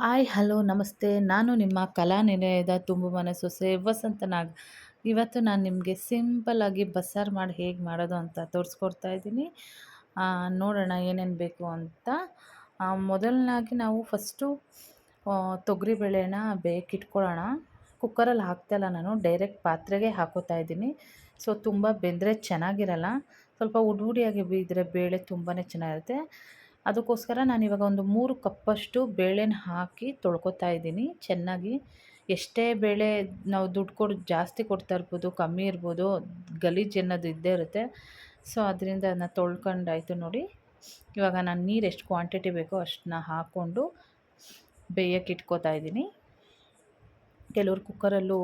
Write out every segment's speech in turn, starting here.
Hi, hello, ನಮಸ್ತೆ. ನಾನು ನಿಮ್ಮ ಕಲಾ ನಿಲಯದ ತುಂಬು ಮನೆ ಸೊಸೆ ವಸಂತ ಇವತ್ತು ನಾನು ನಿಮಗೆ ಸಿಂಪಲ್ಲಾಗಿ ಬಸ್ಸಾರು ಮಾಡಿ ಹೇಗೆ ಮಾಡೋದು ಅಂತ ತೋರಿಸ್ಕೊಡ್ತಾ ಇದ್ದೀನಿ. ನೋಡೋಣ ಏನೇನು ಬೇಕು ಅಂತ. ಮೊದಲನಾಗಿ ನಾವು ಫಸ್ಟು ತೊಗರಿ ಬೇಳೆನ ಬೇಕಿಟ್ಕೊಳ್ಳೋಣ ಕುಕ್ಕರಲ್ಲಿ ಹಾಕ್ತಾಯಿಲ್ಲ ನಾನು, ಡೈರೆಕ್ಟ್ ಪಾತ್ರೆಗೆ ಹಾಕೋತಾ ಇದ್ದೀನಿ. ಸೊ, ತುಂಬ ಬೆಂದರೆ ಚೆನ್ನಾಗಿರಲ್ಲ. ಸ್ವಲ್ಪ ಉಡಿ ಉಡಿಯಾಗಿ ಬಿದ್ದರೆ ಬೇಳೆ ತುಂಬಾ ಚೆನ್ನಾಗಿರುತ್ತೆ. ಅದಕ್ಕೋಸ್ಕರ ನಾನು ಇವಾಗ ಒಂದು ಮೂರು ಕಪ್ಪಷ್ಟು ಬೇಳೆನ ಹಾಕಿ ತೊಳ್ಕೊತಾ ಇದ್ದೀನಿ. ಚೆನ್ನಾಗಿ ಎಷ್ಟೇ ಬೇಳೆ ನಾವು ದುಡ್ಡು ಕೊಡು, ಜಾಸ್ತಿ ಕೊಡ್ತಾ ಇರ್ಬೋದು, ಕಮ್ಮಿ ಇರ್ಬೋದು, ಗಲೀಜು ಅನ್ನೋದು ಇದ್ದೇ ಇರುತ್ತೆ. ಸೊ, ಅದರಿಂದ ಅದನ್ನ ತೊಳ್ಕೊಂಡಾಯಿತು ನೋಡಿ. ಇವಾಗ ನಾನು ನೀರು ಎಷ್ಟು ಕ್ವಾಂಟಿಟಿ ಬೇಕೋ ಅಷ್ಟನ್ನ ಹಾಕ್ಕೊಂಡು ಬೇಯಕ್ಕೆ ಇಟ್ಕೋತಾ ಇದ್ದೀನಿ. ಕೆಲವರು ಕುಕ್ಕರಲ್ಲೂ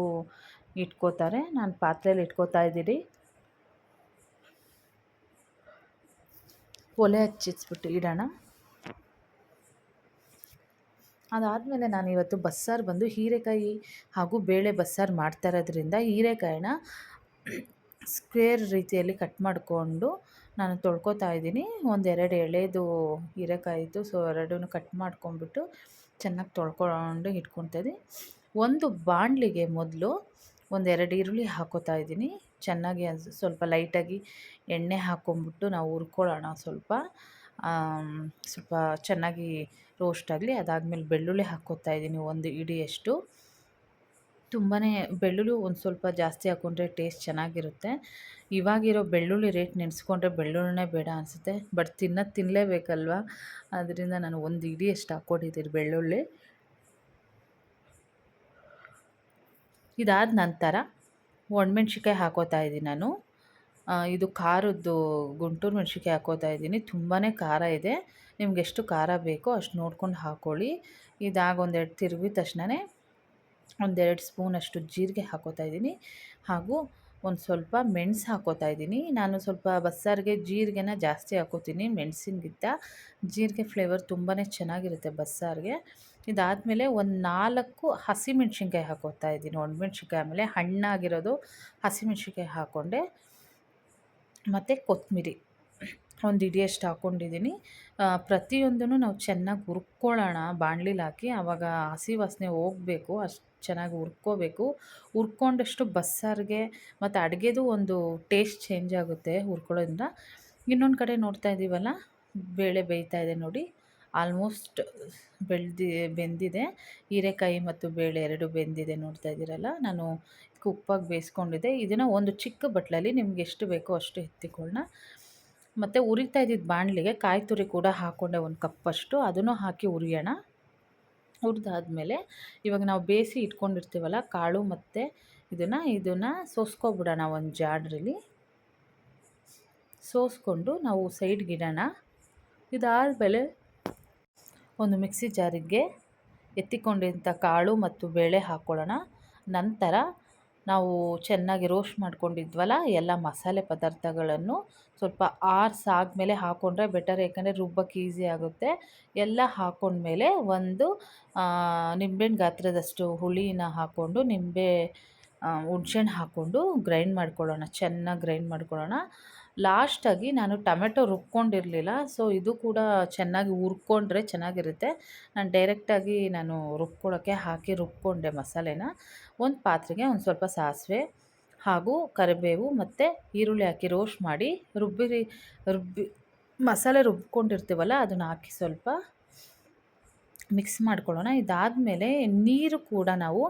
ಇಟ್ಕೋತಾರೆ. ನಾನು ಪಾತ್ರೆಯಲ್ಲಿ ಇಟ್ಕೋತಾ ಇದ್ದೀನಿ. ಒಲೆ ಹಚ್ಚಿಸ್ಬಿಟ್ಟು ಇಡೋಣ. ಅದಾದಮೇಲೆ ನಾನು ಇವತ್ತು ಬಸ್ಸಾರು ಬಂದು ಹೀರೆಕಾಯಿ ಹಾಗೂ ಬೇಳೆ ಬಸ್ಸಾರು ಮಾಡ್ತಾ ಇರೋದ್ರಿಂದ ಹೀರೆಕಾಯಿನ ಸ್ಕ್ವೇರ್ ರೀತಿಯಲ್ಲಿ ಕಟ್ ಮಾಡಿಕೊಂಡು ನಾನು ತೊಳ್ಕೊತಾ ಇದ್ದೀನಿ. ಒಂದೆರಡು ಎಳೆದು ಹೀರೆಕಾಯಿದ್ದು ಸೊ ಎರಡೂ ಕಟ್ ಮಾಡ್ಕೊಂಡ್ಬಿಟ್ಟು ಚೆನ್ನಾಗಿ ತೊಳ್ಕೊಂಡು ಇಟ್ಕೊತಾ ಇದ್ದೀನಿ. ಒಂದು ಬಾಣಲಿಗೆ ಮೊದಲು ಒಂದೆರಡು ಈರುಳ್ಳಿ ಹಾಕೋತಾ ಇದ್ದೀನಿ. ಚೆನ್ನಾಗಿ ಸ್ವಲ್ಪ ಲೈಟಾಗಿ ಎಣ್ಣೆ ಹಾಕ್ಕೊಂಬಿಟ್ಟು ನಾವು ಹುರ್ಕೊಳ್ಳೋಣ ಸ್ವಲ್ಪ. ಸ್ವಲ್ಪ ಚೆನ್ನಾಗಿ ರೋಸ್ಟ್ ಆಗಲಿ. ಅದಾದಮೇಲೆ ಬೆಳ್ಳುಳ್ಳಿ ಹಾಕ್ಕೊತಾ ಇದ್ದೀನಿ ಒಂದು ಇಡಿಯಷ್ಟು. ತುಂಬಾ ಬೆಳ್ಳುಳ್ಳಿ ಒಂದು ಸ್ವಲ್ಪ ಜಾಸ್ತಿ ಹಾಕ್ಕೊಂಡ್ರೆ ಟೇಸ್ಟ್ ಚೆನ್ನಾಗಿರುತ್ತೆ. ಇವಾಗಿರೋ ಬೆಳ್ಳುಳ್ಳಿ ರೇಟ್ ನೆನೆಸ್ಕೊಂಡ್ರೆ ಬೆಳ್ಳುಳ್ಳಿನೇ ಬೇಡ ಅನಿಸುತ್ತೆ. ಬಟ್ ತಿನ್ನೋದು ತಿನ್ನಲೇಬೇಕಲ್ವ ಅದರಿಂದ ನಾನು ಒಂದು ಇಡಿಯಷ್ಟು ಹಾಕ್ಕೊಂಡಿದ್ದೀನಿ ಬೆಳ್ಳುಳ್ಳಿ. ಇದಾದ ನಂತರ ಒಣಮೆಣ್ಸಿಕಾಯಿ ಹಾಕೋತಾ ಇದ್ದೀನಿ ನಾನು. ಇದು ಖಾರದ್ದು ಗುಂಟೂರು ಮೆಣ್ಸಿನ್ಕಾಯಿ ಹಾಕೋತಾ ಇದ್ದೀನಿ. ತುಂಬಾ ಖಾರ ಇದೆ. ನಿಮ್ಗೆ ಎಷ್ಟು ಖಾರ ಬೇಕೋ ಅಷ್ಟು ನೋಡ್ಕೊಂಡು ಹಾಕ್ಕೊಳ್ಳಿ ಇದಾಗ ಒಂದೆರಡು ತಿರುಗಿದ ತಕ್ಷಣವೇ ಒಂದೆರಡು ಸ್ಪೂನಷ್ಟು ಜೀರಿಗೆ ಹಾಕೋತಾ ಇದ್ದೀನಿ. ಹಾಗೂ ಒಂದು ಸ್ವಲ್ಪ ಮೆಣಸು ಹಾಕೋತಾ ಇದ್ದೀನಿ. ನಾನು ಸ್ವಲ್ಪ ಬಸ್ಸಾರಿಗೆ ಜೀರಿಗೆನ ಜಾಸ್ತಿ ಹಾಕೋತೀನಿ. ಮೆಣಸಿನ್ಗಿಂತ ಜೀರಿಗೆ ಫ್ಲೇವರ್ ತುಂಬಾ ಚೆನ್ನಾಗಿರುತ್ತೆ ಬಸ್ಸಾರಿಗೆ. ಇದಾದಮೇಲೆ ಒಂದು ನಾಲ್ಕು ಹಸಿಮೆಣ್ಸಿನ್ಕಾಯಿ ಹಾಕೋತಾ ಇದ್ದೀನಿ. ಒಣಮೆಣ್ಸಿನ್ಕಾಯಿ ಆಮೇಲೆ ಹಣ್ಣಾಗಿರೋದು ಹಸಿಮೆಣ್ಸಿನ್ಕಾಯಿ ಹಾಕ್ಕೊಂಡೆ ಮತ್ತು ಕೊತ್ತಂಬರಿ ಒಂದು ಹಿಡಿಯಷ್ಟು ಹಾಕ್ಕೊಂಡಿದ್ದೀನಿ ಪ್ರತಿಯೊಂದನ್ನು ನಾವು ಚೆನ್ನಾಗಿ ಹುರ್ಕೊಳ್ಳೋಣ. ಬಾಣ್ಲಿಲಿ ಹಾಕಿ ಆವಾಗ ಹಸಿ ವಾಸನೆ ಹೋಗಬೇಕು. ಅಷ್ಟು ಚೆನ್ನಾಗಿ ಹುರ್ಕೋಬೇಕು. ಹುರ್ಕೊಂಡಷ್ಟು ಬಸ್ಸಾರಿಗೆ ಮತ್ತು ಅಡುಗೆದು ಒಂದು ಟೇಸ್ಟ್ ಚೇಂಜ್ ಆಗುತ್ತೆ ಹುರ್ಕೊಳ್ಳೋದ್ರಿಂದ. ಇನ್ನೊಂದು ಕಡೆ ನೋಡ್ತಾ ಇದ್ದೀವಲ್ಲ ಬೇಳೆ ಬೇಯ್ತಾ ಇದೆ ನೋಡಿ. ಆಲ್ಮೋಸ್ಟ್ ಬೆಳ್ದು, ಬೆಂದಿದೆ. ಹೀರೆಕಾಯಿ ಮತ್ತು ಬೇಳೆ ಎರಡು ಬೆಂದಿದೆ ನೋಡ್ತಾ ಇದ್ದೀರಲ್ಲ. ನಾನು ಉಪ್ಪಾಗಿ ಬೇಯಿಸ್ಕೊಂಡಿದ್ದೆ. ಇದನ್ನು ಒಂದು ಚಿಕ್ಕ ಬಟ್ಲಲ್ಲಿ ನಿಮ್ಗೆ ಎಷ್ಟು ಬೇಕೋ ಅಷ್ಟು ಎತ್ತಿಕೊಳ್ಳೋಣ. ಮತ್ತು ಉರಿತಾ ಇದ್ದಿದ್ದ ಬಾಣಲಿಗೆ ಕಾಯಿ ತುರಿ ಕೂಡ ಹಾಕ್ಕೊಂಡೆ ಒಂದು ಕಪ್ಪಷ್ಟು ಅದನ್ನು ಹಾಕಿ ಉರಿಯೋಣ. ಹುರಿದಾದ್ಮೇಲೆ ಇವಾಗ ನಾವು ಬೇಯಿಸಿ ಇಟ್ಕೊಂಡಿರ್ತೀವಲ್ಲ ಕಾಳು ಮತ್ತು ಇದನ್ನು ಇದನ್ನು ಸೋಸ್ಕೊಬಿಡೋಣ ಒಂದು ಜಾಡ್ರಲ್ಲಿ. ಸೋಸ್ಕೊಂಡು ನಾವು ಸೈಡ್ಗಿಡೋಣ ಇದಾದಮೇಲೆ ಒಂದು ಮಿಕ್ಸಿ ಜಾರಿಗೆ ಎತ್ತಿಕೊಂಡಿದ್ದ ಕಾಳು ಮತ್ತು ಬೇಳೆ ಹಾಕ್ಕೊಳ್ಳೋಣ ನಂತರ ನಾವು ಚೆನ್ನಾಗಿ ರೋಸ್ಟ್ ಮಾಡ್ಕೊಂಡಿದ್ವಲ್ಲ, ಎಲ್ಲ ಮಸಾಲೆ ಪದಾರ್ಥಗಳನ್ನು ಸ್ವಲ್ಪ ಆರಿಸಾದ್ಮೇಲೆ ಹಾಕ್ಕೊಂಡ್ರೆ ಬೆಟರ್, ಯಾಕಂದರೆ ರುಬ್ಬಕ್ಕೆ ಈಸಿ ಆಗುತ್ತೆ. ಎಲ್ಲ ಹಾಕ್ಕೊಂಡ್ಮೇಲೆ ಒಂದು ನಿಂಬೆಹಣ್ಣು ಗಾತ್ರದಷ್ಟು ಹುಳಿನ ಹಾಕ್ಕೊಂಡು ನಿಂಬೆ ಹುಣ್ಸೆಹಣ್ಣು ಹಾಕ್ಕೊಂಡು ಗ್ರೈಂಡ್ ಮಾಡ್ಕೊಳ್ಳೋಣ. ಚೆನ್ನಾಗಿ ಗ್ರೈಂಡ್ ಮಾಡ್ಕೊಳ್ಳೋಣ. ಲಾಸ್ಟಾಗಿ ನಾನು ಟೊಮೆಟೊ ರುಬ್ಕೊಂಡಿರಲಿಲ್ಲ. ಸೊ, ಇದು ಕೂಡ ಚೆನ್ನಾಗಿ ಹುರ್ಕೊಂಡ್ರೆ ಚೆನ್ನಾಗಿರುತ್ತೆ. ನಾನು ಡೈರೆಕ್ಟಾಗಿ ನಾನು ರುಬ್ಕೊಳ್ಳೋಕ್ಕೆ ಹಾಕಿ ರುಬ್ಕೊಂಡೆ ಮಸಾಲೆನ. ಒಂದು ಪಾತ್ರೆಗೆ ಒಂದು ಸ್ವಲ್ಪ ಸಾಸಿವೆ ಹಾಗೂ ಕರಿಬೇವು ಮತ್ತು ಈರುಳ್ಳಿ ಹಾಕಿ ರೋಸ್ಟ್ ಮಾಡಿ ರುಬ್ಬಿ ರುಬ್ಬಿ ಮಸಾಲೆ ರುಬ್ಕೊಂಡಿರ್ತೀವಲ್ಲ, ಅದನ್ನು ಹಾಕಿ ಸ್ವಲ್ಪ ಮಿಕ್ಸ್ ಮಾಡ್ಕೊಳ್ಳೋಣ. ಇದಾದಮೇಲೆ ನೀರು ಕೂಡ ನಾವು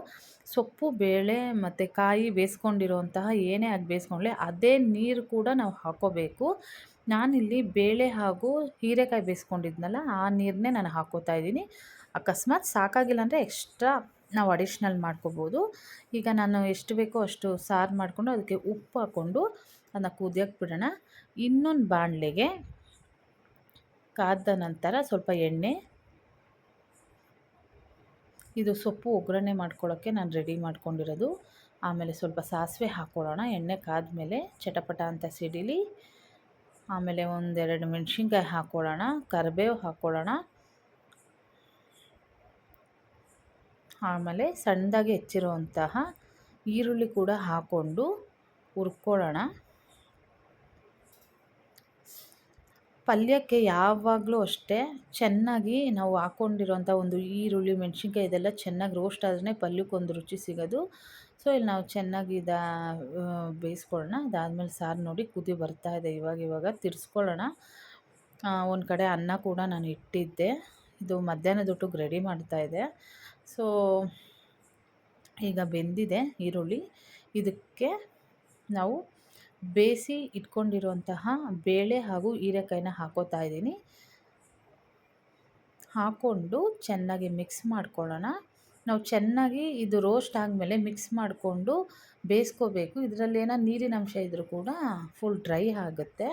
ಸೊಪ್ಪು, ಬೇಳೆ ಮತ್ತು ಕಾಯಿ ಬೇಯಿಸ್ಕೊಂಡಿರೋಂತಹ ಏನೇ ಆಗಿ ಬೇಯಿಸ್ಕೊಂಡ್ಲಿ ಅದೇ ನೀರು ಕೂಡ ನಾವು ಹಾಕೋಬೇಕು. ನಾನಿಲ್ಲಿ ಬೇಳೆ ಹಾಗೂ ಹೀರೆಕಾಯಿ ಬೇಯಿಸ್ಕೊಂಡಿದ್ನಲ್ಲ ಆ ನೀರನ್ನೇ ನಾನು ಹಾಕೋತಾ ಇದ್ದೀನಿ. ಅಕಸ್ಮಾತ್ ಸಾಕಾಗಿಲ್ಲ ಅಂದರೆ ಎಕ್ಸ್ಟ್ರಾ ನಾವು ಅಡಿಷ್ನಲ್ ಮಾಡ್ಕೋಬೋದು. ಈಗ ನಾನು ಎಷ್ಟು ಬೇಕೋ ಅಷ್ಟು ಸಾರು ಮಾಡಿಕೊಂಡು ಅದಕ್ಕೆ ಉಪ್ಪು ಹಾಕ್ಕೊಂಡು ಅದನ್ನ ಕುದಿಯೋಕ್ಕೆ ಬಿಡೋಣ. ಇನ್ನೊಂದು ಬಾಣಲೆಗೆ ಕಾದ ನಂತರ ಸ್ವಲ್ಪ ಎಣ್ಣೆ ಇದು ಸೊಪ್ಪು ಒಗ್ಗರಣೆ ಮಾಡ್ಕೊಳ್ಳೋಕ್ಕೆ ನಾನು ರೆಡಿ ಮಾಡ್ಕೊಂಡಿರೋದು. ಆಮೇಲೆ ಸ್ವಲ್ಪ ಸಾಸಿವೆ ಹಾಕ್ಕೊಳ್ಳೋಣ. ಎಣ್ಣೆ ಕಾದ್ಮೇಲೆ ಚಟಪಟ ಅಂತ ಸಿಡಿಲಿ. ಆಮೇಲೆ ಒಂದೆರಡು ಮೆಣಸಿನ್ಕಾಯಿ ಹಾಕ್ಕೊಳ್ಳೋಣ. ಕರಿಬೇವು ಹಾಕ್ಕೊಳ್ಳೋಣ. ಆಮೇಲೆ ಸಣ್ಣದಾಗಿ ಹೆಚ್ಚಿರುವಂತಹ ಈರುಳ್ಳಿ ಕೂಡ ಹಾಕ್ಕೊಂಡು ಹುರ್ಕೊಳ್ಳೋಣ. ಪಲ್ಯಕ್ಕೆ ಯಾವಾಗಲೂ ಅಷ್ಟೇ ಚೆನ್ನಾಗಿ ನಾವು ಹಾಕ್ಕೊಂಡಿರೋಂಥ ಒಂದು ಈರುಳ್ಳಿ, ಮೆಣಸಿನ್ಕಾಯಿ ಇದೆಲ್ಲ ಚೆನ್ನಾಗಿ ರೋಸ್ಟ್ ಆದ್ರೇ ಪಲ್ಯಕ್ಕೊಂದು ರುಚಿ ಸಿಗೋದು. ಸೊ ಇಲ್ಲಿ ನಾವು ಚೆನ್ನಾಗಿ ಇದಾ ಬೇಯಿಸ್ಕೊಳ್ಳೋಣ. ಅದಾದಮೇಲೆ ಸಾರು ನೋಡಿ ಕುದಿ ಬರ್ತಾ ಇದೆ ಇವಾಗ ಇವಾಗ ತಿರ್ಸ್ಕೊಳ್ಳೋಣ. ಒಂದು ಕಡೆ ಅನ್ನ ಕೂಡ ನಾನು ಇಟ್ಟಿದ್ದೆ. ಇದು ಮಧ್ಯಾಹ್ನದ ಊಟಕ್ಕೆ ರೆಡಿ ಇದೆ. ಸೊ ಈಗ ಬೆಂದಿದೆ ಈರುಳ್ಳಿ. ಇದಕ್ಕೆ ನಾವು ಬೇಯಿಸಿ ಇಟ್ಕೊಂಡಿರುವಂತಹ ಬೇಳೆ ಹಾಗೂ ಹೀರೆಕಾಯಿನ ಹಾಕೋತಾ ಇದ್ದೀನಿ. ಹಾಕ್ಕೊಂಡು ಚೆನ್ನಾಗಿ ಮಿಕ್ಸ್ ಮಾಡ್ಕೊಳ್ಳೋಣ. ನಾವು ಚೆನ್ನಾಗಿ ಇದು ರೋಸ್ಟ್ ಆದಮೇಲೆ ಮಿಕ್ಸ್ ಮಾಡಿಕೊಂಡು ಬೇಯಿಸ್ಕೋಬೇಕು. ಇದರಲ್ಲಿ ಏನೋ ನೀರಿನ ಅಂಶ ಇದ್ದರೂ ಕೂಡ ಫುಲ್ ಡ್ರೈ ಆಗುತ್ತೆ.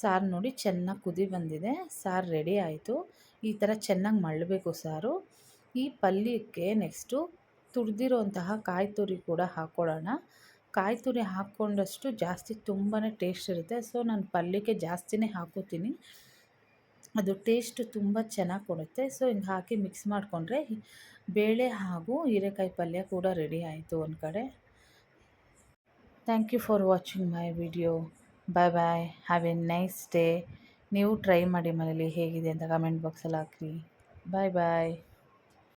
ಸಾರು ನೋಡಿ ಚೆನ್ನಾಗಿ ಕುದಿ ಬಂದಿದೆ. ಸಾರು ರೆಡಿ ಆಯಿತು. ಈ ಥರ ಚೆನ್ನಾಗಿ ಮಳ್ಳಬೇಕು ಸಾರು. ಈ ಪಲ್ಯಕ್ಕೆ ನೆಕ್ಸ್ಟು ತುರಿದಿರೋಂತಹ ಕಾಯಿ ತುರಿ ಕೂಡ ಹಾಕ್ಕೊಳ್ಳೋಣ ಕಾಯಿ ತುರಿ ಹಾಕ್ಕೊಂಡಷ್ಟು ಜಾಸ್ತಿ ತುಂಬಾ ಟೇಸ್ಟ್ ಇರುತ್ತೆ. ಸೊ ನಾನು ಪಲ್ಯಕ್ಕೆ ಜಾಸ್ತಿನೇ ಹಾಕೋತೀನಿ. ಅದು ಟೇಸ್ಟ್ ತುಂಬ ಚೆನ್ನಾಗಿ ಕೊಡುತ್ತೆ. ಸೊ ಹಿಂಗೆ ಹಾಕಿ ಮಿಕ್ಸ್ ಮಾಡಿಕೊಂಡ್ರೆ ಬೇಳೆ ಹಾಗೂ ಹೀರೆಕಾಯಿ ಪಲ್ಯ ಕೂಡ ರೆಡಿ ಆಯಿತು ಒಂದು ಕಡೆ. Thank you for watching my video bye bye have a nice day ನೀವು ಟ್ರೈ ಮಾಡಿ ಮನೇಲಿ ಹೇಗಿದೆ ಅಂತ ಕಮೆಂಟ್ ಬಾಕ್ಸಲ್ಲಿ ಹಾಕಿ ಬಾಯ್ ಬಾಯ್